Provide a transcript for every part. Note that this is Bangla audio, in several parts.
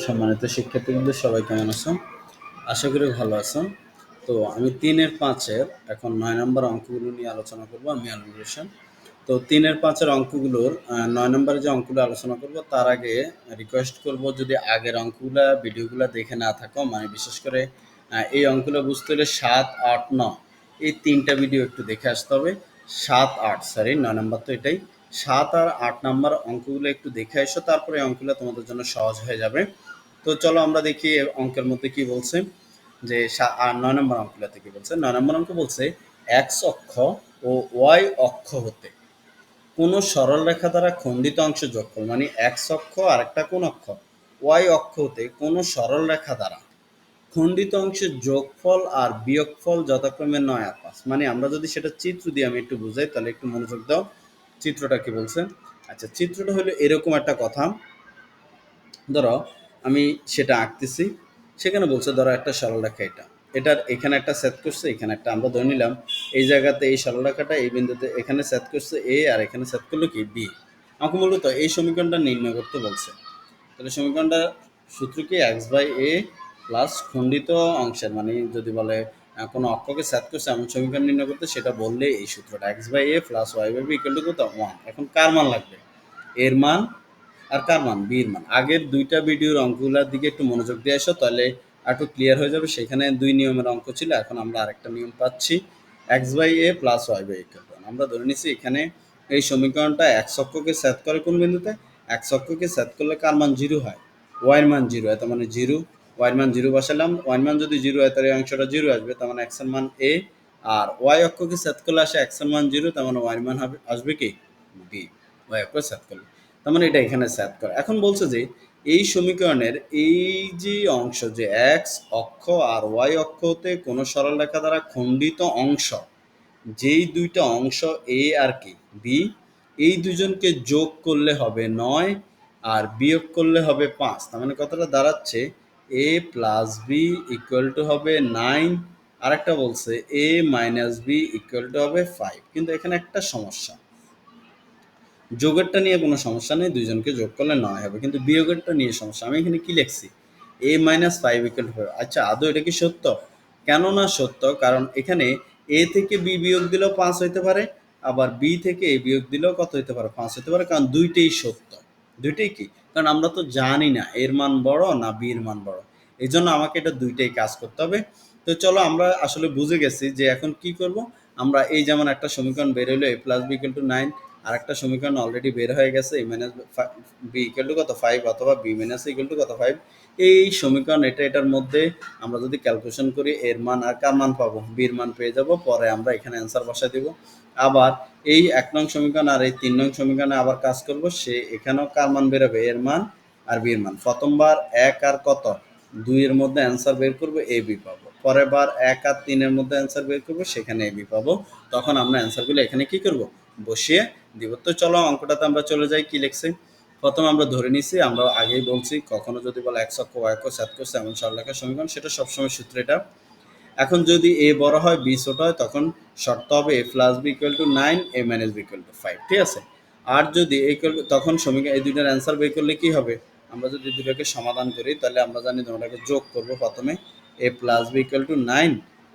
সম্মানিত শিক্ষার্থীবৃন্দ, সবাই কেমন আছো? আশা করি ভালো আছো। তো আমি তিনের পাঁচের এখন নয় নম্বর অঙ্কগুলো নিয়ে আলোচনা করব, আমি আলমুর তো তিনের পাঁচের অঙ্কগুলোর নয় নম্বরে যে অঙ্কগুলো আলোচনা করব, তার আগে রিকোয়েস্ট করব যদি আগের অঙ্কগুলো ভিডিওগুলো দেখে না থাকো মানে বিশেষ করে এই অঙ্কগুলো বুঝতে হলে সাত, আট নয় এই তিনটা ভিডিও একটু দেখে আসতে হবে। সাত, আট সরি নয় নম্বর তো এটাই। সাত আর আট নাম্বার অঙ্কগুলো একটু দেখে এসো, তারপরে অঙ্কগুলো তোমাদের জন্য সহজ হয়ে যাবে। তো চলো আমরা দেখি অঙ্কের মধ্যে কি বলছে, যে নয় নম্বর অঙ্কগুলোতে কি বলছে? নয় নম্বর অঙ্ক বলছে এক্স অক্ষ ও ওয়াই অক্ষ হতে কোনো সরল রেখা দ্বারা খণ্ডিত অংশ যোগফল মানে এক্স অক্ষ আর একটা কোন অক্ষ ওয়াই অক্ষ হতে কোনো সরল রেখা দ্বারা খণ্ডিত অংশের যোগফল আর বিয়োগফল যথাক্রমে নয় আর পাঁচ। মানে আমরা যদি সেটা চিত্র দিয়ে আমি একটু বুঝাই, তাহলে একটু মনোযোগ দাও। চিত্রটা কি বলছে? আচ্ছা চিত্রটা হলো এরকম একটা কথা। ধরো, আমি সেটা আঁকতেছি। সেখানে বলছে, ধরো একটা সরলরেখা এটা। এটার এখানে একটা সেট করছে, এখানে একটা আমরা ধরে নিলাম, এই জায়গাতে এই সরলরেখাটা এই বিন্দুতে এখানে সেট করছে এ, আর এখানে সেট করল কি বি। আমাকে মূলত এই সমীকরণটা নির্ণয় করতে বলছে। তাহলে সমীকরণটা সূত্র কি? এক্স বাই এ প্লাস খণ্ডিত অংশের মানে যদি বলে কোনো অক্ষকে সেট করছে, এমন সমীকরণ নির্ণয় করতে, সেটা বললে এই সূত্রটা x by a plus y by b equal to কত? ওয়ান এখন কার মান লাগবে? এর মান আর কার মান? বির মান। আগের দুইটা ভিডিওর অঙ্কগুলোর দিকে একটু মনোযোগ দিয়ে আসো, তাহলে একটু ক্লিয়ার হয়ে যাবে। সেখানে দুই নিয়মের অঙ্ক ছিল, এখন আমরা আরেকটা নিয়ম পাচ্ছি x by a plus y by equal to আমরা ধরে নিচ্ছি এখানে এই সমীকরণটা এক অক্ষকে সেট করে কোন বিন্দুতে? এক অক্ষকে সেট করলে কার মান জিরো হয়? ওয়াইয়ের মান জিরো তার মানে জিরো ওয়াইয়ের মান জিরো বসালাম। ওয়াইয়ের মান যদি জিরো হয়, তাহলে এই অংশটা জিরো আসবে, তার মানে এক্স মান এ আর ওয়াই অক্ষকে সেট করলে আসে এক্স মান জিরো, তার মানে ওয়াইয়ের মান হবে, আসবে কি? বি ওয়াই অক্ষ সেট করলে। তার মানে এটা এখানে সেট করে। এখন বলছে যে, এই সমীকরণের এই যে অংশ যে এক্স অক্ষ আর ওয়াই অক্ষতে কোনো সরল রেখা দ্বারা খণ্ডিত অংশ, যেই দুইটা অংশ এ আর কি বি এই দুজনকে যোগ করলে হবে নয়, আর বিয়োগ করলে হবে পাঁচ। তার মানে কতটা দাঁড়াচ্ছে a plus b equal to হবে নাইন আরেকটা বলছে a minus b equal to হবে ফাইভ কিন্তু এখানে একটা সমস্যা। যোগেরটা নিয়ে কোনো সমস্যা নেই, দুইজনকে যোগ করলে নয় হবে। কিন্তু বিয়োগেরটা নিয়ে সমস্যা। আমি এখানে কি লিখছি? A minus five equal to আচ্ছা আদৌ এটা কি সত্য? কেন না সত্য? কারণ এখানে এ থেকে বি বিয়োগ দিলেও পাঁচ হইতে পারে, আবার বি থেকে এ বিয়োগ দিলেও কত হইতে পারে? পাঁচ হইতে পারে। কারণ দুইটাই সত্য। দুইটাই কি? কারণ আমরা তো জানি না, এর মান বড় না বির মান বড়। এই জন্য আমাকে এটা দুইটাই কাজ করতে হবে। তো চলো আমরা আসলে বুঝে গেছি যে এখন কি করব। আমরা এই যেমন একটা সমীকরণ বের হলো a plus b to nine আর একটা সমীকরণ অলরেডি বের হয়ে গেছে, a minus b equal to কত? ফাইভ অথবা বি মাইনাস ইকুয়াল টু কত? ফাইভ এই সমীকরণ, এটা, এটার মধ্যে আমরা যদি ক্যালকুলেশন করি, এর মান আর কার মান পাবো? বির মান পেয়ে যাব, পরে আমরা এখানে অ্যান্সার বসাই দিব। আবার এই এক নং সমীকরণ আর এই তিন নং সমীকরণে আবার কাজ করব, সে এখানেও কার মান বেরোবে এর মান আর বির মান। প্রথমবার এক আর কত? দুইয়ের মধ্যে অ্যান্সার বের করব, এ বি পাবো। পরের বার এক আর তিনের মধ্যে অ্যান্সার বের করব, সেখানে এ বি পাবো। তখন আমরা অ্যান্সারগুলো এখানে কি করব? বসিয়ে দিব। তো চলো, অঙ্কটাতে আমরা চলে যাই, কি লিখছে? প্রথম আমরা ধরে নিছি, আমরা আগেই বলছি, কখনো যদি বলে এক অক্ষ ওয়াই অক্ষ সাত করছে এমন সরলেখার সমীকরণ, সেটা সবসময় সূত্র এটা। এখন যদি এ বড় হয় বি ছোট হয়, তখন শর্ত হবে a plus b equal to nine a minus b equal to five ঠিক আছে? আর যদি তখন সমীকরণ এই দুইটার অ্যান্সার বের করলে কি হবে? আমরা যদি দুটোকে সমাধান করি, তাহলে আমরা জানি দুটোকে যোগ করব প্রথমে a plus b equal to nine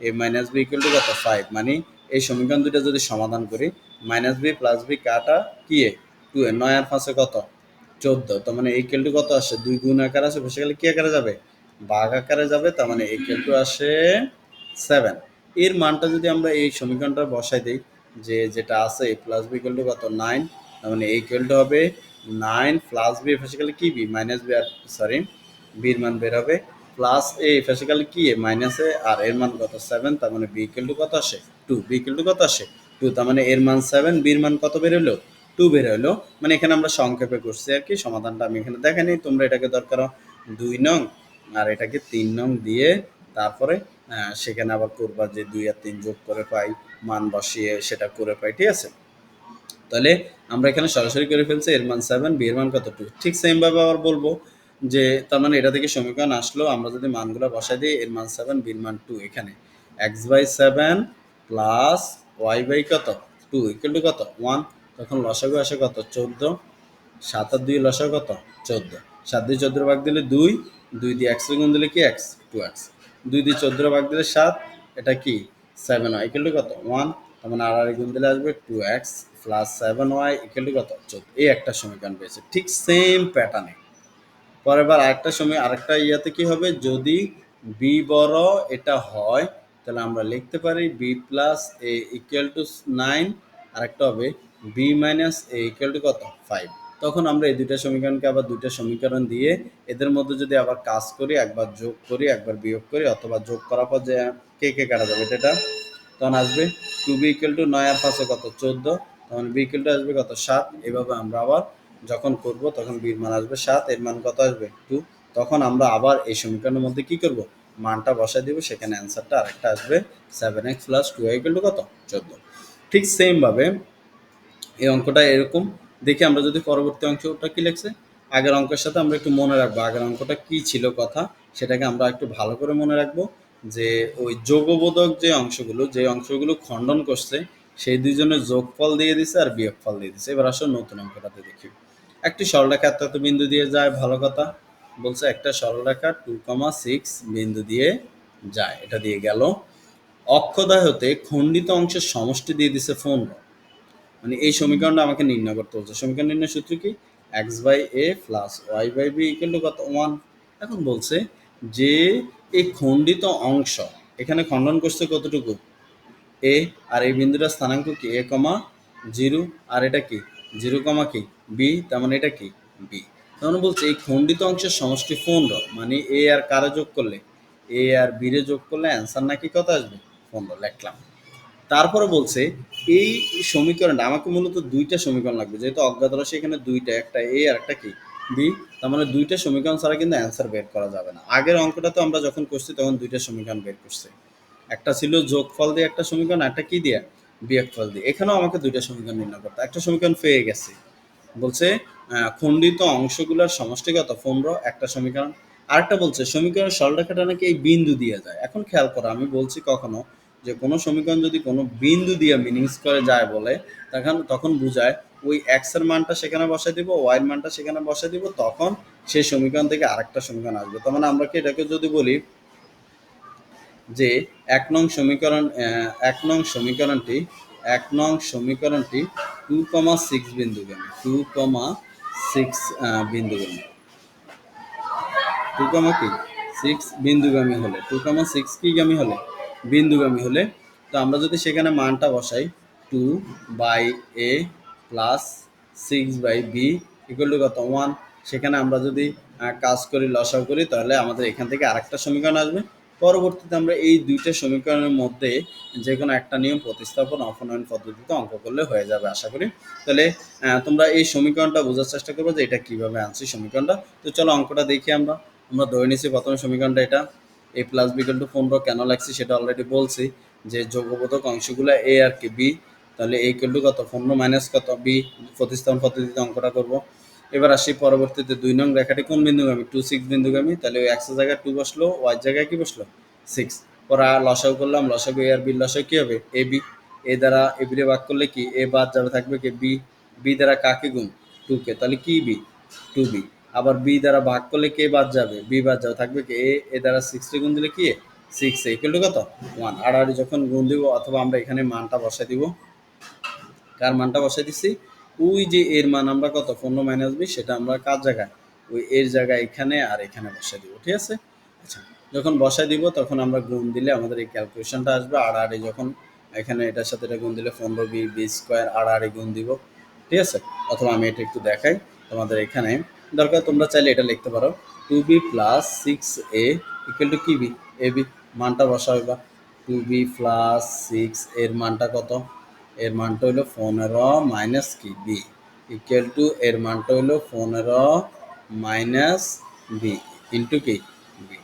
a minus b equal to কত? ফাইভ মানে এই সমীকরণ দুটো যদি সমাধান করি মাইনাস বি প্লাস বি কাটা কি এ টু এ নয় আর পাঁচে কত? চোদ্দ তার মানে এই টু কত আসে? দুই গুণ আকার আসে, বসে গেলে কি আকারে যাবে? বাঘ আকারে যাবে, তার মানে এই টু আসে সেভেন এর মানটা যদি আমরা এই সমীকরণটা বসাই দিই, যে যেটা আছে এ প্লাস বি টু কত? নাইন তার মানে ইকুয়াল টু হবে নাইন প্লাস বি ফেসিক্যালি কি বি মাইনাস বি আর সরি বির মান বের হবে প্লাস এ ফেসিক্যালি কি? এ মাইনাস এ আর এর মান কত? সেভেন তার মানে বি ইকুয়াল কত আসে? টু বি ইকুয়াল কত আসে? টু তার মানে এর মান সেভেন বির মান কত বের হলো? টু বের হলো। মানে এখানে আমরা সংক্ষেপে করছি আর কি, সমাধানটা আমি এখানে দেখাইনি। তোমরা এটাকে দরকার দুই নং, আর এটাকে তিন নং দিয়ে তারপরে সেখানে আবার করবা যে দুই আর তিন যোগ করে পাই, মান বসিয়ে সেটা করে পাই, ঠিক আছে? তাহলে আমরা এখানে সরাসরি করে ফেলছি, এর মান সেভেন বি এর মান কত টু ঠিক সেমভাবে আবার বলব যে, তার মানে এটা থেকে সমীকরণ আসলো, আমরা যদি মানগুলো বসাই দিই, এর মান সেভেন বির মান টু এখানে। X by seven plus y by কত? টু ইকুয়াল টু কত? ওয়ান তখন লসাগু আসে কত? চোদ্দ। সাত আর দুই লসাগু কত? চোদ্দ। সাত দিয়ে চোদ্দ ভাগ দিলে দুই। দুই দিয়ে এক্স গুণ দিলে কি? এক্স টু এক্স দুই দিয়ে চোদ্দ ভাগ দিলে সাত, এটা কি? সেভেন ওয়াই ইকুয়াল টু কত? ওয়ান তার মানে আড়াই গুণ দিলে আসবে two x plus seven y equal to কত? চোদ্দ। এই একটা সমীকরণ পেয়েছে। ঠিক সেম প্যাটার্নে পরের বার আরেকটা সময় আরেকটা ইয়াতে কি হবে? যদি বি বড় এটা হয়, তাহলে আমরা লিখতে পারি b plus a equal to nine আরেকটা হবে b minus a equal to কত? ফাইভ তখন আমরা এই দুইটা সমীকরণকে আবার দুইটা সমীকরণ দিয়ে এদের মধ্যে যদি আবার কাজ করি, একবার যোগ করি, একবার বিয়োগ করি অথবা যোগ করার পর যে কে কে কাটা যাবে এটা তখন আসবে টু বি ইকুয়াল টু নয় আর পাঁচে কত? চোদ্দ। তখন বি ইকুয়াল টু আসবে কত? সাত। এভাবে আমরা আবার যখন করব তখন বির মান আসবে সাত, এর মান কত আসবে? টু তখন আমরা আবার এই সমীকরণের মধ্যে কি করব? মানটা বসাই দিব, সেখানে অ্যান্সারটা আরেকটা আসবে seven x plus two equal to কত? চোদ্দ। ঠিক সেমভাবে এই অঙ্কটা এরকম। দেখি আমরা যদি পরবর্তী অঙ্কটা কি লেখছে? আগের অঙ্কের সাথে আমরা একটু মনে রাখব, আগের অঙ্কটা কি ছিল কথা, সেটাকে আমরা একটু ভালো করে মনে রাখব যে ওই যোগবোধক যে অংশগুলো যে অংশগুলো খণ্ডন করছে, সেই দুইজনের যোগফল দিয়ে দিছে আর বিয়োগফল দিয়ে দিছে। এবার আসলে নতুন অঙ্কটাতে দেখি। একটি সরলরেখা এত বিন্দু দিয়ে যায়, ভালো কথা। বলছে একটা সরলরেখা টু কমা সিক্স বিন্দু দিয়ে যায়, এটা দিয়ে গেল। অক্ষদয় হতে খণ্ডিত অংশের সমষ্টি দিয়ে দিছে পনেরো মানে এই সমীকরণটা আমাকে নির্ণয় করতে হচ্ছে সমীকরণ নির্ণয় সূত্র কি? X by a plus y by b equal কত? ওয়ান এখন বলছে যে এই খণ্ডিত অংশ, এখানে খণ্ডন করছে কতটুকু? এ আর এই বিন্দুটার স্থানাঙ্ক কি? এ কমা জিরো আর এটা কি? জিরো কমা কি? বি তার মানে এটা কি? বি তার মানে বলছে এই খণ্ডিত অংশের সমষ্টি পনেরো মানে এ আর কারে যোগ করলে? এ আর বি রে যোগ করলে অ্যান্সার নাকি কত আসবে? পনেরো, লিখলাম। তারপরে বলছে এই সমীকরণটা, আমাকে মূলত দুইটা সমীকরণ লাগবে। যেহেতু অজ্ঞাত রাশি এখানে দুইটা, একটা এ আর একটা কি? বি তার মানে দুইটা সমীকরণ ছাড়া কিন্তু অ্যান্সার বের করা যাবে না। আগের অঙ্কটা তো আমরা যখন করছি তখন দুইটা সমীকরণ বের করছে। একটা ছিল যোগফল দিয়ে একটা সমীকরণ, একটা কি দিয়ে? বিয়োগফল দিয়ে। এখানেও আমাকে দুইটা সমীকরণ নির্ণয় করতে একটা সমীকরণ পেয়ে গেছে। বলছে খণ্ডিত অংশগুলোর সমষ্টিগত পনেরো, একটা সমীকরণ। আরেকটা বলছে সমীকরণ সরলরেখাটা নাকি এই বিন্দু দিয়ে যায়। এখন খেয়াল করো, আমি বলছি কখনো যে কোনো সমীকরণ যদি কোনো বিন্দু দিয়ে মিনিংস করে যায় বলে, তখন তখন বোঝায় ওই এক্সের মানটা সেখানে বসাই দিব ওয়াই এর মানটা সেখানে বসাই দিব, তখন সেই সমীকরণ থেকে আরেকটা সমীকরণ আসবে। তার মানে আমরা কি এটাকে যদি বলি যে এক নং সমীকরণ এক নং সমীকরণটি, এক নং সমীকরণটি টু কমা সিক্স বিন্দুগামী টু কমা সিক্স বিন্দুগামী টু কমা কি? সিক্স বিন্দুগামী হলে। টু কমা সিক্স কি গামী হলে? বিন্দুগামী হলে। তো আমরা যদি সেখানে মানটা বসাই two by a plus six by b equal to কত? ওয়ান সেখানে আমরা যদি কাজ করি লসাও করি, তাহলে আমাদের এখান থেকে আরেকটা সমীকরণ আসবে। পরবর্তীতে আমরা এই দুইটা সমীকরণের মধ্যে যে কোনো একটা নিয়ম প্রতিস্থাপন, অপনয়ন পদ্ধতিতে অঙ্ক করলে হয়ে যাবে, আশা করি। তাহলে তোমরা এই সমীকরণটা বোঝার চেষ্টা করবে যে এটা কীভাবে আনছি সমীকরণটা। তো চলো অঙ্কটা দেখি আমরা। আমরা ধরে নিচ্ছি প্রথমে সমীকরণটা এটা। এ প্লাস বিকাল টু পনেরো কেন লাগছে সেটা অলরেডি বলছি, যে যোগবোধক অংশগুলো এ আর কি বি তাহলে এই টু কত? পনেরো মাইনাস কত? বি প্রতিস্থাপন পদ্ধতিতে অঙ্কটা করব। এবার আসি পরবর্তীতে দুই নং রেখাটি কোন বিন্দুগামী? টু সিক্স বিন্দুগামী, তাহলে ওই একশো জায়গায় টু বসল ওয়াই জায়গায় কি বসল? সিক্স পরে লসাগু করলাম, লসাগু এ আর বি লসাগু কী হবে? এ বি এ দ্বারা এ বি রে ভাগ করলে কি? এ বাদ যাবে, থাকবে কি? বি বি দ্বারা কাকে গুণ? টু কে। তাহলে কি বি টু বি আবার বি দ্বারা ভাগ করলে কে বাদ যাবে। বি বাদ যাবে থাকবে কি? এ এ দ্বারা সিক্স গুণ দিলে কি? সিক্স ইকুয়াল টু কত? ওয়ান আড়াআড়ি যখন গুণ দিব, অথবা আমরা এখানে মানটা বসাই দিব। কার মানটা বসাই দিছি? ওই যে এর মান আমরা কত? পনেরো মাইনাস বি সেটা আমরা কার জায়গায়? ওই এর জায়গায় এখানে আর এখানে বসাই দিব, ঠিক আছে? আচ্ছা যখন বসাই দিব, তখন আমরা গুণ দিলে আমাদের এই ক্যালকুলেশনটা আসবে। আড়াআড়ি যখন এখানে এটার সাথে এটা গুণ দিলে পনেরো বি বি স্কোয়ার আড়াআড়ি গুণ দিব, ঠিক আছে? অথবা আমি এটা একটু দেখাই। তোমাদের এখানে দরকার, তোমরা চাইলে এটা লিখতে পারো। Two b plus six a equal to কি বি এ বি মানটা বসাবে বা টু বি প্লাস সিক্স এর মানটা কত? এর মানটা হলো পনেরো মাইনাস কি? বি ইকুয়াল টু এর মানটা হলো পনেরো মাইনাস বি ইন্টু কি? বি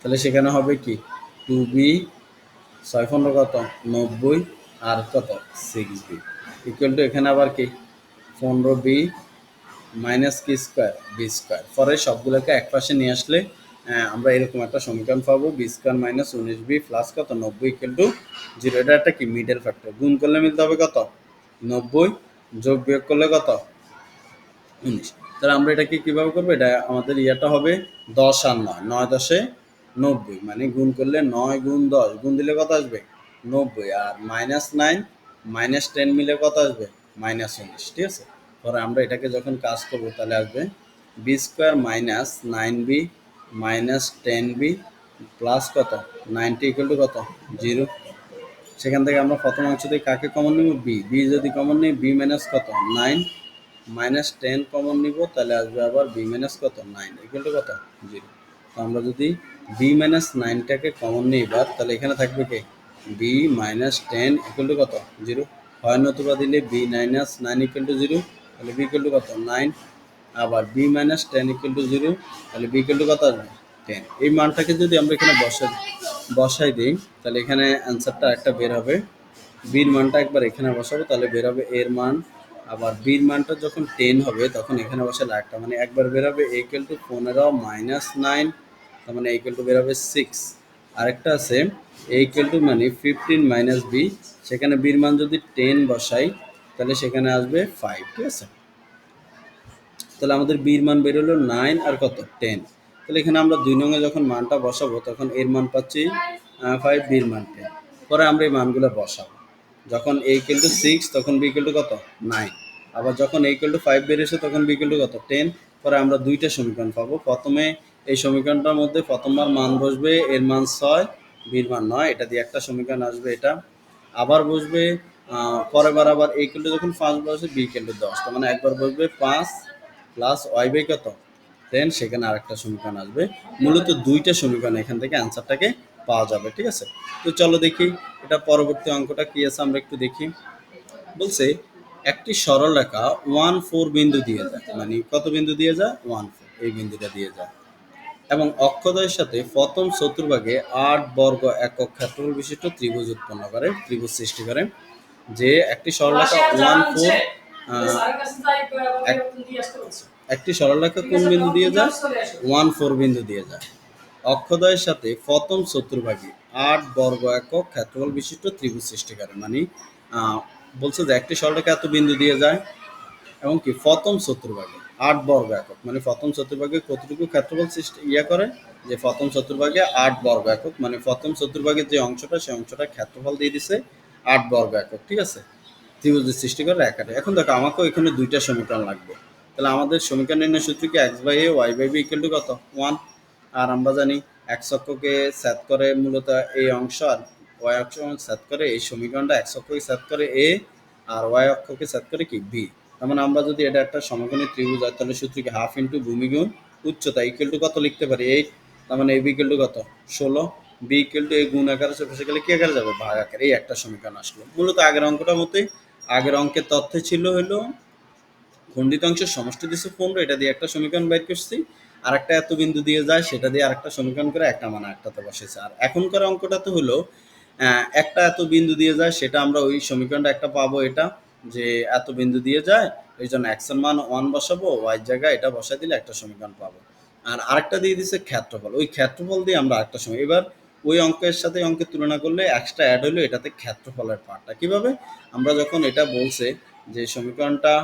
তাহলে সেখানে হবে কি? টু বি ছয় পনেরো কত? নব্বই। আর কত? সিক্স বি ইকুয়াল টু এখানে আবার কি? পনেরো বি মাইনাস কি স্কোয়ার বি স্কোয়ার পরে সবগুলোকে এক পাশে নিয়ে আসলে আমরা এরকম একটা সমীকরণ পাবো বি স্কোয়ার মাইনাস উনিশ বি প্লাস কত? নব্বই ইকুয়াল টু জিরো এটা একটা কি? মিডল ফ্যাক্টর গুণ করলে মিলতে হবে কত? নব্বই। যোগ বিয়োগ করলে কত? উনিশ। তাহলে আমরা এটাকে কীভাবে করব? এটা আমাদের ইয়েটা হবে দশ আর নয়। নয় দশে নব্বই। মানে গুণ করলে নয় গুণ দশ। গুণ দিলে কত আসবে? নব্বই। আর মাইনাস নাইন মাইনাস টেন মিলে কত আসবে? মাইনাস উনিশ। ঠিক আছে? পরে আমরা এটাকে যখন কাজ করব, তাহলে আসবে b square minus nine b minus ten b plus কত? নাইনটি ইকুয়াল টু কত? জিরো সেখান থেকে আমরা প্রথম অংশ থেকে কাকে কমন নিব? বি বি যদি কমন নিই বি মাইনাস কত? নাইন মাইনাস টেন কমন নিব, তাহলে আসবে আবার বি মাইনাস কত? নাইন ইকুয়াল টু কত? জিরো তো আমরা যদি বি মাইনাস নাইনটাকে কমন নিই এবার, তাহলে এখানে থাকবে কে? B minus ten equal to কত? জিরো হয় নতুবা দিলে b minus nine equal to zero তাহলে বি ইকুয়াল টু কত? নাইন আবার b minus ten equal to zero তাহলে বি ইকুয়াল টু কত টেন এই মানটাকে যদি আমরা এখানে বসাই বসাই দিই, তাহলে এখানে অ্যান্সারটা একটা বের হবে। বির মানটা একবার এখানে বসাবো, তাহলে বের হবে এর মান। আবার বির মানটা যখন টেন হবে, তখন এখানে বসালে একটা মানে একবার বের হবে ইকুয়াল টু পনেরো মাইনাস নাইন তার মানে ইকুয়াল টু বের হবে সিক্স আরেকটা আছে ইকুয়াল টু মানে ফিফটিন মাইনাস বি সেখানে বির মান যদি টেন বসাই তাহলে সেখানে আসবে ফাইভ ঠিক আছে? তাহলে আমাদের বির মান বেরোলো নাইন আর কত? টেন তাহলে এখানে আমরা দুই নঙে যখন মানটা বসাবো, তখন এর মান পাচ্ছি ফাইভ বির মান টেন পরে আমরা এই মানগুলো বসাবো। যখন এ ইকুয়াল টু সিক্স তখন বি ইকুয়াল টু কত? নাইন আবার যখন এ ইকুয়াল টু ফাইভ বেরিয়েছে তখন বি ইকুয়াল টু কত? টেন পরে আমরা দুইটা সমীকরণ পাবো। প্রথমে এই সমীকরণটার মধ্যে প্রথমবার মান বসবে, এর মান ছয় বির মান নয়। এটা দিয়ে একটা সমীকরণ আসবে এটা। আবার বসবে পরের বার আবার এই টু যখন পাঁচ বসে বি টু দশ। মানে একবার বসবে পাঁচ প্লাস ওয়াই বাই কত? দেন সেখানে আরেকটা সমীকরণ আসবে। মূলত দুইটা সমীকরণ এখান থেকে অ্যান্সারটাকে পাওয়া যাবে, ঠিক আছে? তো চলো দেখি, এটা পরবর্তী অঙ্কটা কি আছে আমরা একটু দেখি। বলছে, একটি সরল রেখা ওয়ান ফোর বিন্দু দিয়ে যায়। মানে কত বিন্দু দিয়ে যায়? ওয়ান ফোর এই বিন্দুটা দিয়ে যায়। এবং অক্ষদয়ের সাথে প্রথম চতুর্ভাগে আট বর্গ একক ক্ষেত্রফল বিশিষ্ট ত্রিভুজ উৎপন্ন করে, ত্রিভুজ সৃষ্টি করে। যে একটি সরলরেখা ওয়ান ফোর একটি সরলরেখা কোন বিন্দু দিয়ে যায়? ওয়ান ফোর বিন্দু দিয়ে যায়। অক্ষদয়ের সাথে প্রথম চতুর্ভাগে আট বর্গ একক ক্ষেত্রফল বিশিষ্ট ত্রিভুজ সৃষ্টি করে। মানে বলছে যে একটি সরলরেখা এত বিন্দু দিয়ে যায় এবং কি প্রথম চতুর্ভাগে আট বর্গ একক। মানে প্রথম চতুর্ভাগে কতটুকু ক্ষেত্রফল সৃষ্টি ইয়ে করে? যে প্রথম চতুর্ভাগে আট বর্গ একক। মানে প্রথম চতুর্ভাগের যে অংশটা সেই অংশটা ক্ষেত্রফল দিয়ে দিছে। আট বর্গ একক, ঠিক আছে? ত্রিভুজের সৃষ্টি করে একাটে এখন দেখো, আমাকেও এখানে দুইটা সমীকরণ লাগবে। তাহলে আমাদের সমীকরণ নির্ণয় সূত্র কি? X by a y by b equal to কত? ওয়ান আর আমরা জানি এক্স অক্ষকে সেট করে মূলত এই অংশ আর ওয়াই অক্ষ সেট করে এই সমীকরণটা এক্স অক্ষকে সেট করে এ আর ওয়াই অক্ষকে সেট করে কি? বি তার মানে আমরা যদি এটা একটা সমকোণী ত্রিভুজ হয়, তাহলে সূত্র কি? হাফ ইন্টু ভূমিগুণ উচ্চতা ইকুয়াল টু কত লিখতে পারি? এইট তার মানে এ বি ইকুয়াল টু কত? ষোলো। বি ইকুয়াল টু এই গুণ আকারে চোখে গেলে কি আকারে যাবে? ভাগ আকারে, এই একটা সমীকরণ আসলো। মূলত আগের অঙ্কটার মতোই, আগের অঙ্কের তথ্য ছিল হলো, খণ্ডিত অংশের সমষ্টি দিচ্ছে পনেরো, এটা দিয়ে একটা সমীকরণ বের করছি। আর একটা এত বিন্দু দিয়ে যায়, সেটা দিয়ে আরেকটা সমীকরণ করে একটা মানে একটাতে বসেছে। আর এখনকার অঙ্কটাতে হলো একটা এত বিন্দু দিয়ে যায়, সেটা আমরা ওই সমীকরণটা একটা পাবো এটা, যে এত বিন্দু দিয়ে যায়, এই জন্য এক্স মান ওয়ান বসাবো ওয়াই জায়গায় এটা বসাই দিলে একটা সমীকরণ পাবো। আর আরেকটা দিয়ে দিচ্ছে ক্ষেত্রফল, ওই ক্ষেত্রফল দিয়ে আমরা আরেকটা সময় এবার ওই অঙ্কের সাথে অঙ্কের তুলনা করলে এক্সট্রা অ্যাড হলো এটাতে ক্ষেত্রফলের পার্টটা কীভাবে? আমরা যখন এটা বলছে যে সমীকরণটা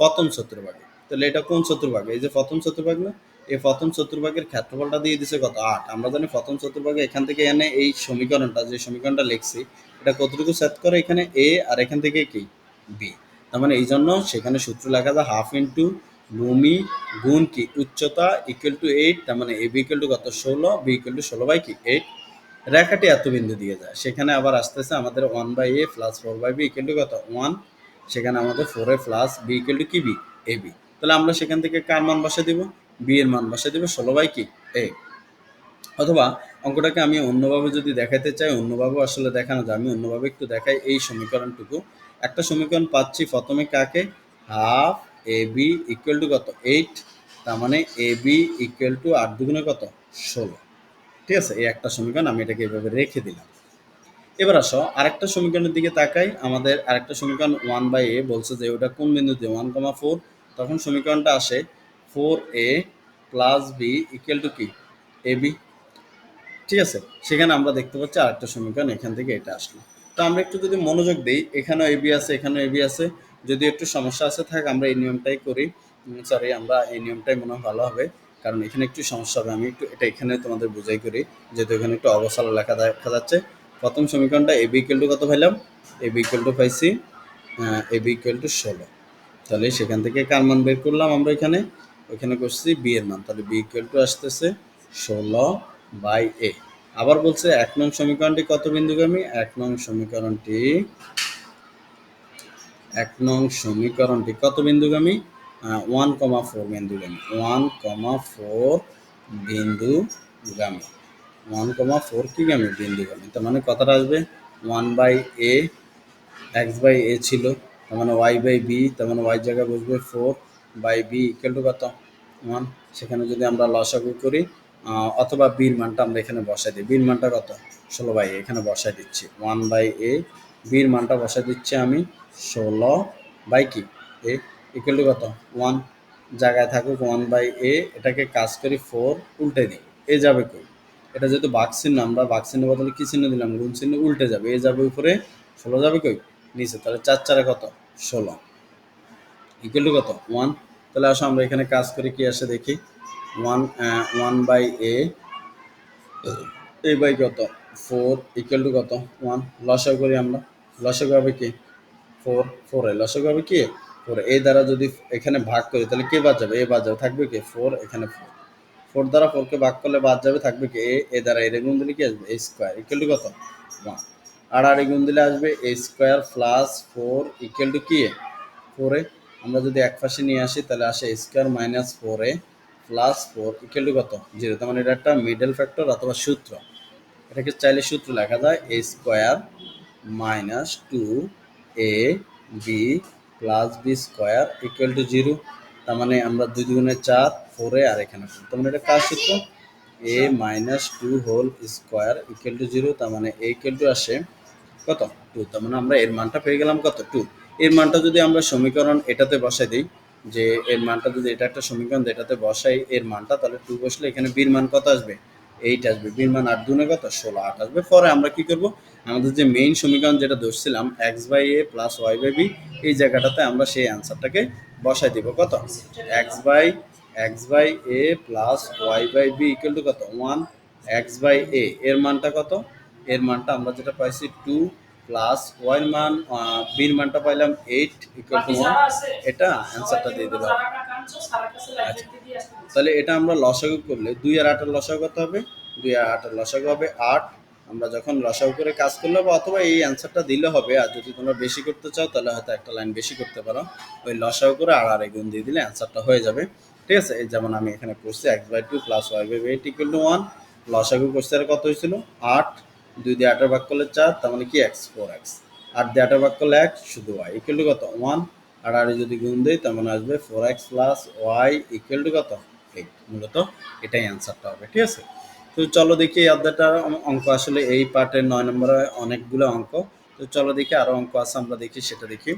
প্রথম চতুর্ভাগে, তাহলে এটা কোন চতুর্ভাগে? এই যে প্রথম চতুর্ভাগ না, এই প্রথম চতুর্ভাগের ক্ষেত্রফলটা দিয়ে দিছে কত? আট। আমরা জানি প্রথম চতুর্ভাগে এখান থেকে এনে এই সমীকরণটা, যে সমীকরণটা লিখছি, এটা কতটুকু সেট করে? এখানে এ আর এখান থেকে কি? বি তার মানে এই জন্য সেখানে সূত্র লেখা যায় হাফ ইন্টু ভূমি গুণ কি? উচ্চতা ইকুয়াল টু এইট তার মানে এ বি ইকুয়াল টু কত? ষোলো। বি ইকুয়াল টু ষোলো বাই কি? এইট রেখাটি এত বিন্দু দিয়ে যায়। সেখানে আবার আসতেছে আমাদের one by a plus four by b equal to কত? ওয়ান সেখানে আমাদের four a plus b equal to কি বি এ বি তাহলে আমরা সেখান থেকে কার মান বসে দিব? বি এর মান বসে দিব ষোলো বাই কি? এ অথবা অঙ্কটাকে আমি অন্যভাবে যদি দেখাতে চাই অন্যভাবে আসলে দেখানো যায়। আমি অন্যভাবে একটু দেখাই এই সমীকরণটুকু। একটা সমীকরণ পাচ্ছি প্রথমে কাকে? Half a b equal to কত? এইট তার মানে এ বি ইকুয়াল টু আট দুগুণে কত? ষোলো। ঠিক আছে, এই একটা সমীকরণ আমি এটাকে এভাবে রেখে দিলাম। এবার আসো, আরেকটা সমীকরণের দিকে তাকাই। আমাদের আরেকটা সমীকরণ ওয়ান বাই এ বলছে যে ওটা কোন বিন্দুতে? ওয়ান কমা ফোর তখন সমীকরণটা আসে four a plus b equal to কি? এ বি ঠিক আছে, সেখানে আমরা দেখতে পাচ্ছি আরেকটা সমীকরণ এখান থেকে এটা আসলো। তো আমরা একটু যদি মনোযোগ দিই, এখানেও এবি আছে, এখানেও এবি আছে। যদি একটু সমস্যা আছে, থাক, আমরা এই নিয়মটাই করি। সরি আমরা এই নিয়মটাই মনে হয় ভালো হবে। কারণ এখানে একটু সমস্যা হবে। আমি একটু এটা এখানে তোমাদের বোঝাই করি, যেহেতু এখানে একটু অবসর লেখা দেখা যাচ্ছে। প্রথম সমীকরণটা এ বি ইকুয়াল টু কত পাইলাম? এ বি ইকুয়াল টু পাইছি এ বি ইকুয়াল টু ষোলো। তাহলে সেখান থেকে কার মান বের করলাম আমরা এখানে? ওইখানে করছি বি এর মান। তাহলে বি ইকুয়াল টু আসতেছে ষোলো বাই এ আবার বলছে এক নং সমীকরণটি কত বিন্দুগামী? এক নং সমীকরণটি, এক নং সমীকরণটি কত বিন্দুগামী? ওয়ান কমা ফোর বিন্দুগামী ওয়ান কমা ফোর বিন্দুগামী ওয়ান কমা ফোর কি গামী? বিন্দুগামী তার মানে কথাটা আসবে one by a x by a ছিল। তার মানে ওয়াই বাই বি তার মানে ওয়াই জায়গায় বসবে four by b equal to কত? ওয়ান সেখানে যদি আমরা লসাগু করি অথবা বির মানটা আমরা এখানে বসাই দিই। বির মানটা কত? ষোলো বাই এখানে বসাই দিচ্ছি। ওয়ান বাই এ বির মানটা বসাই দিচ্ছি আমি ষোলো বাই কি? এ ইকুয়াল টু কত? ওয়ান জায়গায় থাকুক ওয়ান বাই এ এটাকে কাজ করি ফোর উল্টে দিই। এ যাবে কই? এটা যেহেতু বাক চিহ্ন আমরা বাক চিহ্ন বদলে কি চিহ্ন দিলাম? গুণ চিহ্ন উল্টে যাবে। এ যাবে উপরে, ষোলো যাবে কই? নিচে। তাহলে চার চারে কত? ষোলো। ইকুয়াল টু কত? ওয়ান তাহলে আসো আমরা এখানে কাজ করে, কি আসে দেখি? One one by a a by কত? ফোর ইকুয়াল টু কত? ওয়ান লসাগু করি আমরা। লসাগু হবে কি? ফোর ফোরে লসাগু হবে কি? ফোর এ দ্বারা যদি এখানে ভাগ করি, তাহলে কে বাদ যাবে? এ বাদ যাবে। থাকবে কি? ফোর এখানে ফোর ফোর দ্বারা ফোরকে ভাগ করলে বাদ যাবে, থাকবে কি? এ এ দ্বারা এর গুণ দিলে কি আসবে? এ স্কোয়ার ইকুয়াল টু কত? ওয়ান আর আর গুণ দিলে আসবে a square plus four equal to কি ফোরে আমরা যদি এক পাশে নিয়ে আসি, তাহলে আসে square minus four a plus four equal to কত? জিরো তার মানে এটা একটা মিডল ফ্যাক্টর অথবা সূত্র। এটাকে চাইলে সূত্র লেখা যায় a square minus two a b plus b square equal to zero তার মানে আমরা দুই দুগুণে চার ফোরে আর এখানে। তার মানে এটা কার সূত্র? A minus two whole square equal to zero তার মানে এ ইকুয়াল টু আসে কত? টু তার মানে আমরা এর মানটা পেয়ে গেলাম কত? টু এর মানটা যদি আমরা সমীকরণ এটাতে বসাই দিই, যে এর মানটা যদি এটা একটা সমীকরণ এটাতে বসাই এর মানটা, তাহলে টু বসলে এখানে বির মান কত আসবে? এইট আসবে। বির মান আট দুনে কত? ষোলো, আট আসবে। পরে আমরা কি করব? আমাদের যে মেইন সমীকরণ যেটা ধরছিলাম x by a plus y by b এই জায়গাটাতে আমরা সেই অ্যান্সারটাকে বসাই দিব। কত? X by x by a plus y by b equal to কত? ওয়ান এক্স বাই এ এর মানটা কত? এর মানটা আমরা যেটা পাইছি টু প্লাস ওয়াইয়ের মান বির মানটা পাইলাম এইট ইকুয়াল টু ওয়ান এটা অ্যান্সারটা দিয়ে দিলাম। আচ্ছা। তাহলে এটা আমরা লসাগু করলে দুই আর আটের লসাগু কত হবে? দুই আর আটের লসাগু হবে আট। আমরা যখন লসাগু করে কাজ করলে বা অথবা এই অ্যান্সারটা দিলে হবে, আর যদি তোমরা বেশি করতে চাও, তাহলে হয়তো একটা লাইন বেশি করতে পারো। ওই লসাগু করে আর আর গুণ দিয়ে দিলে অ্যান্সারটা হয়ে যাবে। ঠিক আছে? এই যেমন আমি এখানে করছি x by two plus y by eight equal to one লসাগু করছে আর কত হয়েছিল? আট। দুই দিয়ে আটের ভাগ করলে চার, তার মানে কি? এক্স ফোর এক্স আট দিয়ে আটের ভাগ করলে এক, শুধু ওয়াই ইকুয়াল টু কত? ওয়ান আর আর যদি গুণ দেই, তার মানে আসবে four x plus y equal to কত? এইট মূলত এটাই অ্যান্সারটা হবে, ঠিক আছে? তো চলো দেখি এই অধ্যায়টার অঙ্ক আসলে এই পার্টের নয় নম্বরে অনেকগুলো অঙ্ক। তো চলো দেখি আরও অঙ্ক আছে, আমরা দেখি, সেটা দেখি।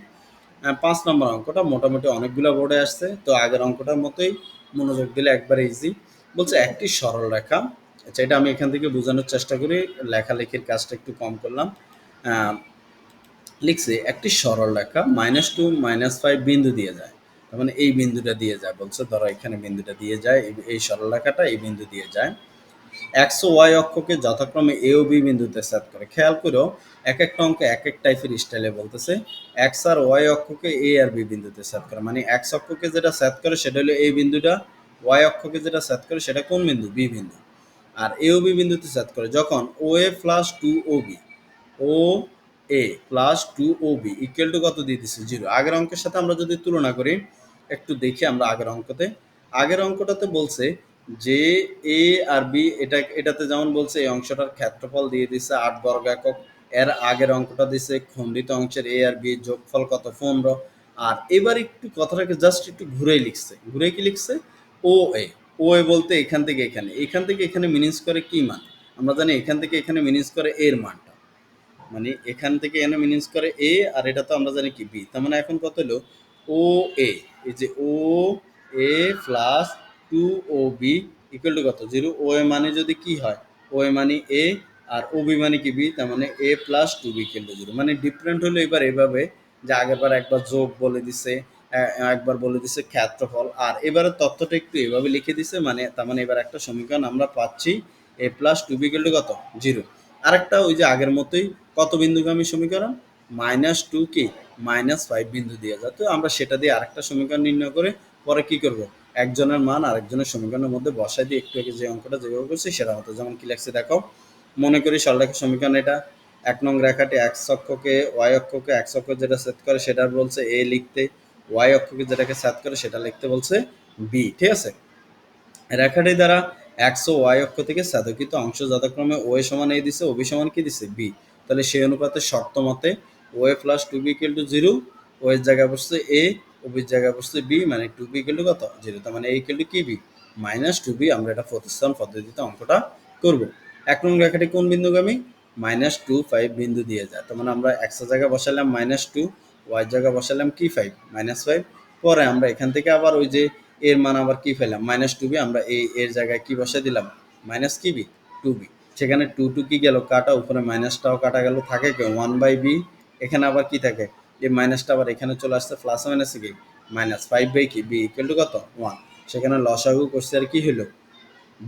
পাঁচ নম্বর অঙ্কটা মোটামুটি অনেকগুলো বোর্ডে আসছে, তো আগের অঙ্কটার মতোই মনোযোগ দিলে একবার ইজি বলছে একটি সরল রেখা আচ্ছা এটা আমি এখান থেকে বোঝানোর চেষ্টা করি, লেখালেখির কাজটা একটু কম করলাম। লিখছে, একটি সরল রেখা মাইনাস টু মাইনাস ফাইভ বিন্দু দিয়ে যায়। তার মানে এই বিন্দুটা দিয়ে যায়, বলছে ধরো এখানে বিন্দুটা দিয়ে যায়, এই সরল রেখাটা এই বিন্দু দিয়ে যায়। এক্স ও ওয়াই অক্ষকে যথাক্রমে এ ও বি বিন্দুতে সেট করে। খেয়াল করো এক একটা অঙ্ক এক এক টাইপের স্টাইলে বলতেছে। এক্স আর ওয়াই অক্ষকে এ আর বি বিন্দুতে সেট করে। মানে এক্স অক্ষকে যেটা সেট করে সেটা হলো এই বিন্দুটা ওয়াই অক্ষকে যেটা সেট করে সেটা কোন বিন্দু? বি বিন্দু। আর এ ও বি বিন্দুতে সেট করে। যখন O A plus two O B O A plus two O B equal to কত দিয়ে দিচ্ছে জিরো আগের অঙ্কের সাথে আমরা যদি তুলনা করি, একটু দেখি আমরা আগের অঙ্কতে। আগের অঙ্কটাতে বলছে যে এ আর বি এটা, এটাতে যেমন বলছে, এই অংশটার ক্ষেত্রফল দিয়ে দিছে আট বর্গ একক এর আগের অঙ্কটা দিছে খণ্ডিত অংশের এ আর বি যোগফল কত পনেরো। আর এবার একটু কথাটাকে জাস্ট একটু ঘুরে লিখছে। ঘুরে কি লিখছে? ও এ ও এ বলতে এখান থেকে এখানে। এখান থেকে এখানে মিনিস করে কি মান? আমরা জানি এখান থেকে এখানে মিনিস করে এর মানটা। মানে এখান থেকে এখানে মিনিস করে এ আর এটা তো আমরা জানি কি বি তার মানে এখন কত হলো? ও এ এই যে O A plus two O B equal to কত? জিরো ও এ মানে যদি কি হয়? ও এ মানে এ আর ও বি মানে কি বি তার মানে a plus two b equal to zero মানে ডিফারেন্ট হলো এবার এভাবে যে আগেরবার একবার যোগ বলে দিছে একবার বলে দিছে ক্ষেত্রফল। আর এবারে তথ্যটা একটু এভাবে লিখে দিছে মানে তার মানে এবার একটা সমীকরণ আমরা পাচ্ছি a plus two b to কত? জিরো আরেকটা ওই যে আগের মতোই কত বিন্দুগামী সমীকরণ? মাইনাস টু কি মাইনাস ফাইভ বিন্দু দিয়ে। যায় তো আমরা সেটা দিয়ে আরেকটা সমীকরণ নির্ণয় করে পরে কি করব? একজনের মান আরেকজনের সমীকরণের মধ্যে বসাই দিয়ে একটু আগে যে অঙ্কটা যেভাবে করছি সেটা মতো। যেমন কি লাগছে দেখো, মনে করি সরলরেখা সমীকরণ এটা। এক নং রেখাটি এক অক্ষকে ওয়াই অক্ষকে এক অক্ষ যেটা সেট করে সেটা বলছে এ লিখতে ওয়াই অক্ষকে যেটাকে সেট করে সেটা লিখতে বলছে বি ঠিক আছে? রেখাটি দ্বারা এক্স ও ওয়াই অক্ষ থেকে সাধকিত অংশ যথাক্রমে ওয়ে সমান এ দিছে ও বি সমান কি দিছে? বি তাহলে সেই অনুপাতে শর্ত মতে O A plus two B equal to zero O এর জায়গায় বসছে এ ও বির জায়গায় বসছে বি মানে টু বি ইকুয়াল কত? জিরো তার মানে এ ইকুয়াল টু কি বি মাইনাস টু বি আমরা এটা প্রতিস্থান পদ্ধতিতে অঙ্কটা করব। এক নং রেখাটি কোন বিন্দুগামী? মাইনাস টু ফাইভ বিন্দু দিয়ে যায়। তার মানে আমরা এক্স জায়গায় বসালাম মাইনাস টু ওয়াই জায়গায় বসালাম কি ফাইভ মাইনাস ফাইভ পরে আমরা এখান থেকে আবার ওই যে এর মান আবার কি পেলাম মাইনাস টু বি আমরা এই এর জায়গায় কি বসে দিলাম? মাইনাস কি বি টু বি সেখানে টু টু কি গেল? কাটা, উপরে মাইনাসটাও কাটা গেল, থাকে কেউ? ওয়ান বাই বি এখানে আবার কি থাকে? এই মাইনাসটা আবার এখানে চলে আসছে প্লাস মাইনাস কি? মাইনাস ফাইভ বাই কি? বি ইকুয়াল টু কত? ওয়ান সেখানে লসাগু করছে আর কি হলো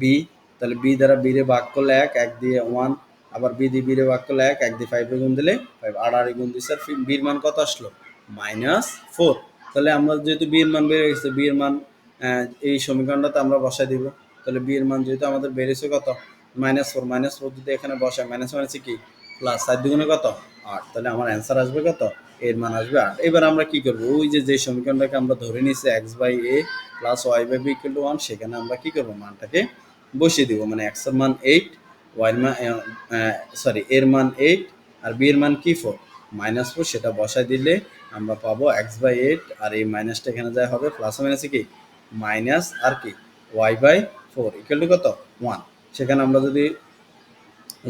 বি তাহলে বি দ্বারা বি রে ভাগ করলে এক এক দিয়ে ওয়ান আবার বি দিয়ে বি রে ভাগ করলে এক এক দিয়ে ফাইভ গুণ দিলে ফাইভ আড়াআড়ি গুণ দিচ্ছে আর বির মান কত আসলো? মাইনাস ফোর তাহলে আমরা যেহেতু বিয়ের মান বেড়ে গেছে বিয়ের মান এই সমীকরণটাতে আমরা বসাই দিব। তাহলে বিয়ের মান যেহেতু আমাদের বেড়েছে কত? মাইনাস ফোর মাইনাস ফোর যদি এখানে বসায় মাইনাস মাইনাসে কি? প্লাস চার দুগুণে কত? আট তাহলে আমার অ্যান্সার আসবে কত? এর মান আসবে আট। এবার আমরা কি করব? ওই যে যে সমীকরণটাকে আমরা ধরে নিয়েছি x by a plus y by b equal to one সেখানে আমরা কি করব? মানটাকে বসিয়ে দিব। মানে এক্সের মান এইট ওয়াই মান সরি এর মান এইট আর বি এর মান কি ফোর মাইনাস ফোর সেটা বসাই দিলে আমরা পাবো এক্স বাই এইট আর এই মাইনাসটা এখানে যায় হবে প্লাস মাইনাসে কি? মাইনাস আর কি? Y by four equal to কত? ওয়ান সেখানে আমরা যদি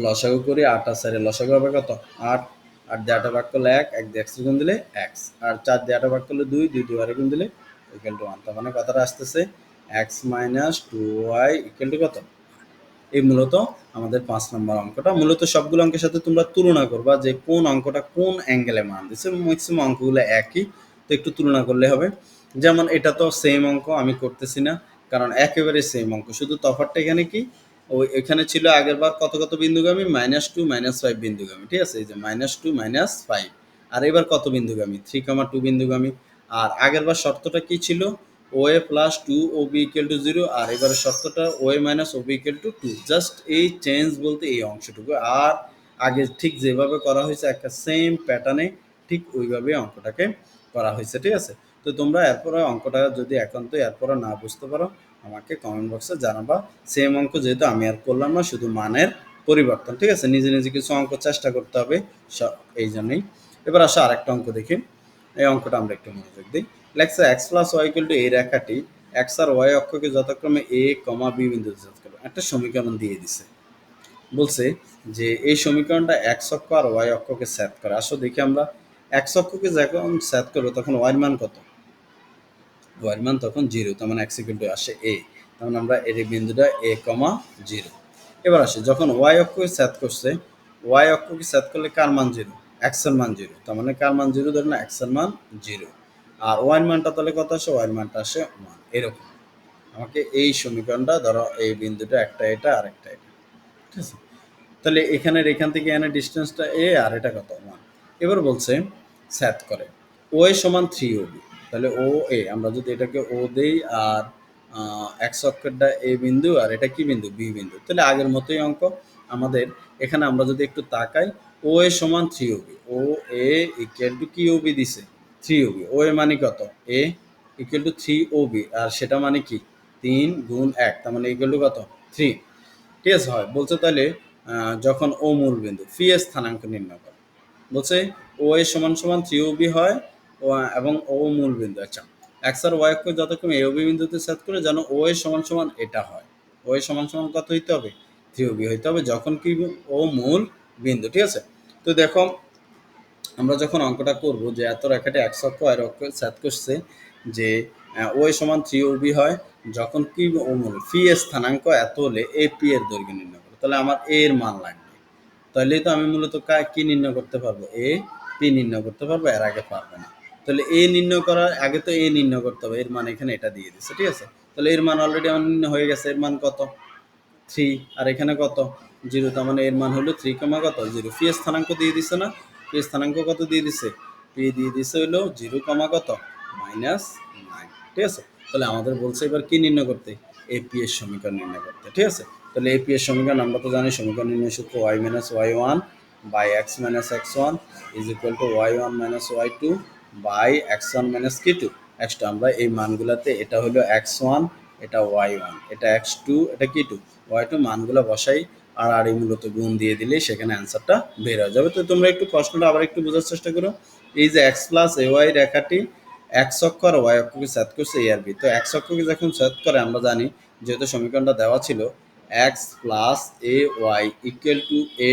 লসাগু করি, আট আর চারে লসাগু হবে কত? আট আট দিয়ে আটা ভাগ করলে এক এক দিয়ে গুণ দিলে এক্স আর চার দিয়ে আটা ভাগ করলে দুই দুই দুয়ারে গুণ দিলে ইকুয়াল টু ওয়ান তার মানে কথাটা আসতেছে x minus two y equal to কত? এই মূলত আমাদের পাঁচ নম্বর অঙ্কটা। মূলত সবগুলো অঙ্কের সাথে তোমরা তুলনা করবা যে কোন অঙ্কটা কোন অ্যাঙ্গেলে মান দিচ্ছে। ম্যাক্সিমাম অঙ্কগুলো একই, তো একটু তুলনা করলে হবে। যেমন এটা তো সেম অঙ্ক, আমি করতেছি না, কারণ একেবারে সেম অঙ্ক। শুধু তফাৎটা এখানে কি? ওই এখানে ছিল আগের বার কত কত বিন্দুগামী? মাইনাস টু মাইনাস ফাইভ বিন্দুগামী, ঠিক আছে? এই যে মাইনাস টু মাইনাস ফাইভ আর এবার কত বিন্দুগামী? Three comma two বিন্দুগামী। আর আগের বার শর্তটা কি ছিল? O A plus two O B equal to zero আর এবারে শর্তটা O A minus O B equal to two just এই চেঞ্জ বলতে এই অংশটুকু। আর আগে ঠিক যেভাবে করা হয়েছে একটা সেম প্যাটার্নে ঠিক ওইভাবে অঙ্কটাকে করা হয়েছে, ঠিক আছে? তো তোমরা এরপরে অঙ্কটা যদি একান্ত এরপরে না বুঝতে পারো আমাকে কমেন্ট বক্সে জানাবা। সেম অঙ্ক যেহেতু আমি আর করলাম না, শুধু মানের পরিবর্তন, ঠিক আছে? নিজে নিজে কিছু অঙ্ক চেষ্টা করতে হবে এই জন্যই। এবার আসো আরেকটা অঙ্ক দেখি। এই অঙ্কটা আমরা একটু মনোযোগ দিই। লেখছে এক্স প্লাস ওয়াই টু এই রেখাটি এক্স আর ওয়াই অক্ষকে যথাক্রমে এ কমা বি বিন্দু একটা সমীকরণ দিয়ে দিছে। বলছে যে এই সমীকরণটা এক্স অক্ষ আর ওয়াই অক্ষকে সেট করে। আসো দেখি আমরা। এক্স অক্ষকে যখন সেট করব, তখন ওয়াই মান কত? ওয়াই মান তখন জিরো, তার মানে ইকুয়াল টু আসে এ, তার মানে আমরা এর বিন্দুটা এ কমা জিরো। এবার আসে, যখন ওয়াই অক্ষকে সেট করছে, ওয়াই অক্ষকে সেট করলে কার মান জিরো? এক্সের মান জিরো, তার মানে কার মান জিরো? ধরে না এক্সের মান জিরো। আর ওয়াই মানটা তাহলে কত আসে? ওয়াই মানটা আসে ওয়ান এরকম। আমাকে এই সমীকরণটা ধরো, এই বিন্দুটা একটা এটা আর একটা এটা। ঠিক আছে? তাহলে এখানের এখান থেকে এখানে ডিস্টেন্সটা এ আর এটা কত? ওয়ান এবার বলছে স্যাট করে ও সমান থ্রি ও বি তাহলে ও এ, আমরা যদি এটাকে ও দেই আর এক্স অক্ষরটা এ বিন্দু আর এটা কি বিন্দু? বি বিন্দু। তাহলে আগের মতোই অঙ্ক আমাদের। এখানে আমরা যদি একটু তাকাই, ও এ সমান three O B O A equal to কি ও বি দিছে? Three O B O A মানে কত? A equal to three O B আর সেটা মানে কি? তিন গুণ এক, তার মানে ইকুয়াল টু কত? থ্রি ঠিক আছে, হয়। বলছে তাহলে যখন ও মূল বিন্দু ফি স্থানাঙ্ক নির্ণয় করে। বলছে ও এ সমান সমান থ্রি ও বি হয় এবং ও মূল বিন্দু আচ্ছা। এক্স আর ওয়াই অক্ষ যতক্ষণ এ বি বিন্দুতে সেট করে যেন ও এ সমান সমান এটা হয়। ও এ সমান সমান কত হইতে হবে? থ্রি বি হইতে হবে, যখন কি ও মূল বিন্দু, ঠিক আছে? তো দেখো, আমরা যখন অঙ্কটা করব যে এত রেখাটি একশো অক্ষ আর অক্ষ সেট করছে যে ও এ সমান থ্রি ও বি হয়, যখন কি ও মূল ফি এর স্থানাঙ্ক এত হলে এ পি এর দৈর্ঘ্য নির্ণয় করো। তাহলে আমার এ এর মান লাগবে। তাহলেই তো আমি মূলত কা- নির্ণয় করতে পারব? এ পি নির্ণয় করতে পারব, এর আগে পারবে না। তাহলে এ নির্ণয় করার আগে তো এ নির্ণয় করতে হবে। এর মান এখানে এটা দিয়ে দিচ্ছে ঠিক আছে? তাহলে এর মান অলরেডি আমার নির্ণয় হয়ে গেছে। এর মান কত? থ্রি আর এখানে কত? জিরো তার মানে এর মান হলো থ্রি কমা কত? জিরো পি স্থানাঙ্ক দিয়ে দিছে না? পি স্থানাঙ্ক কত দিয়ে দিছে? পি দিয়ে দিছে হলো জিরো কমা কত? মাইনাস নাইন ঠিক আছে? তাহলে আমাদের বলছে এবার কি নির্ণয় করতে? এপি এর সমীকরণ নির্ণয় করতে, ঠিক আছে? তাহলে এপি এর সমীকরণ আমরা তো জানি, সমীকরণ নির্ণয় সূত্র y minus y one by x minus x one is equal to y one minus y two by x one minus কি টু নেক্সট আমরা এই মানগুলোতে, এটা হলো এক্স ওয়ান, এটা ওয়াই ওয়ান, এটা এক্স টু, এটা কি টু ওয়াই টু মানগুলো বসাই আর আর এই মূলত গুণ দিয়ে দিলে সেখানে অ্যান্সারটা বের হয়ে যাবে। তো তোমরা একটু প্রশ্নটা আবার একটু বোঝার চেষ্টা করো। এই যে এক্স প্লাস এ ওয়াই রেখাটি এক্স অক্ষ আর ওয়াই অক্ষকে সেট করছে এ আর বি তো এক্স অক্ষকে যখন সেট করে, আমরা জানি যেহেতু সমীকরণটা দেওয়া ছিল, x plus a y equal to a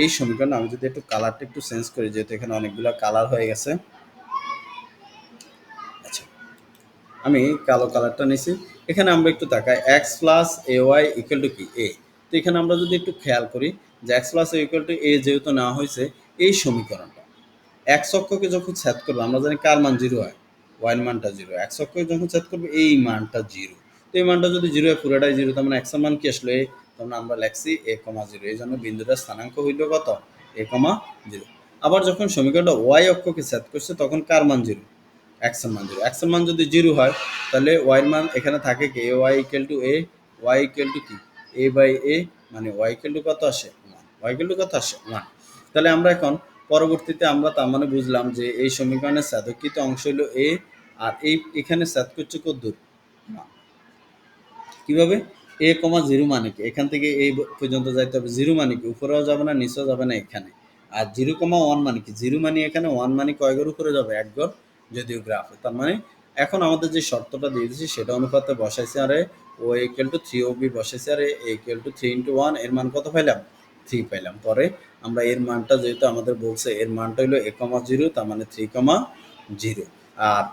এই সমীকরণ আমি যদি একটু কালারটা একটু চেঞ্জ করি, যেহেতু এখানে অনেকগুলো কালার হয়ে গেছে আচ্ছা আমি কালো কালারটা নিছি। এখানে আমরা একটু তাকাই। X plus a y equal to কি? এ তো এখানে আমরা যদি একটু খেয়াল করি যে x plus equal to a যেহেতু নেওয়া হয়েছে, এই সমীকরণটা। এক্স অক্ষকে যখন সেট করব, আমরা জানি কার মান জিরো হয়? ওয়াইয়ের মানটা জিরো এক্স অক্ষকে যখন সেট করব, এই মানটা জিরো তো এই মানটা যদি জিরো হয় পুরোটাই জিরো তার মানে এক্সের মান কি আসলো? এ তখন আমরা লেখছি এ কমা জিরো এই জন্য বিন্দুটার স্থানাঙ্ক হইল কত? এ কমা জিরো আবার যখন সমীকরণটা ওয়াই অক্ষকে সেট করছে, তখন কার মান জিরো এক্সের মান জিরো এক্সের মান যদি জিরো হয়, তাহলে ওয়াইয়ের মান এখানে থাকে কি? A y equal to a y equal to কি? এ বাই এ মানে ওয়াই ইকুয়াল টু কত আসে? ওয়ান ওয়াই ইকুয়াল টু কত আসে? ওয়ান তাহলে আমরা এখন পরবর্তীতে আমরা তার মানে বুঝলাম যে এই সমীকরণের সাধকৃত অংশ হলো এ আর এই এখানে সাত করছে কত দূর কীভাবে? এ কমা জিরো মানে কি? এখান থেকে এই পর্যন্ত যাইতে হবে। জিরো মানে কি? উপরেও যাবে না, নিচেও যাবে না, এখানে। আর জিরো কমা ওয়ান মানে কি? জিরো মানে এখানে ওয়ান মানে কয় ঘর উপরে যাবে? এক ঘর। যদিও গ্রাফে তার মানে এখন আমাদের যে শর্তটা দিয়ে দিয়েছি, সেটা অনুপাতে বসাইছি, আরে O equal to three O B বসাইছি, আরে এ টু থ্রি ইন্টু ওয়ানের মান কত পাইলাম? থ্রি পাইলাম। পরে আমরা এর মানটা যেহেতু আমাদের বলছে, এর মানটা হলো এ কমা জিরো তার মানে থ্রি কমা জিরো আর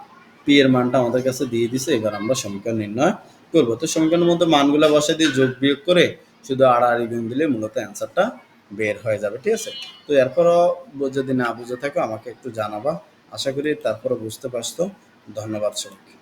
পি এর মানটা আমাদের কাছে দিয়ে দিছে, এবার আমরা সমীকরণ নির্ণয় করব। তো সমীকরণের মধ্যে মানগুলো বসাই দিয়ে যোগ বিয়োগ করে শুধু আড়াআড়ি গুণ দিলে মূলত অ্যান্সারটা বের হয়ে যাবে, ঠিক আছে? তো এরপরও যদি না বুঝে থাকো, আমাকে একটু জানাবা। আশা করি তারপরে বুঝতে পারছ। ধন্যবাদ সবাইকে।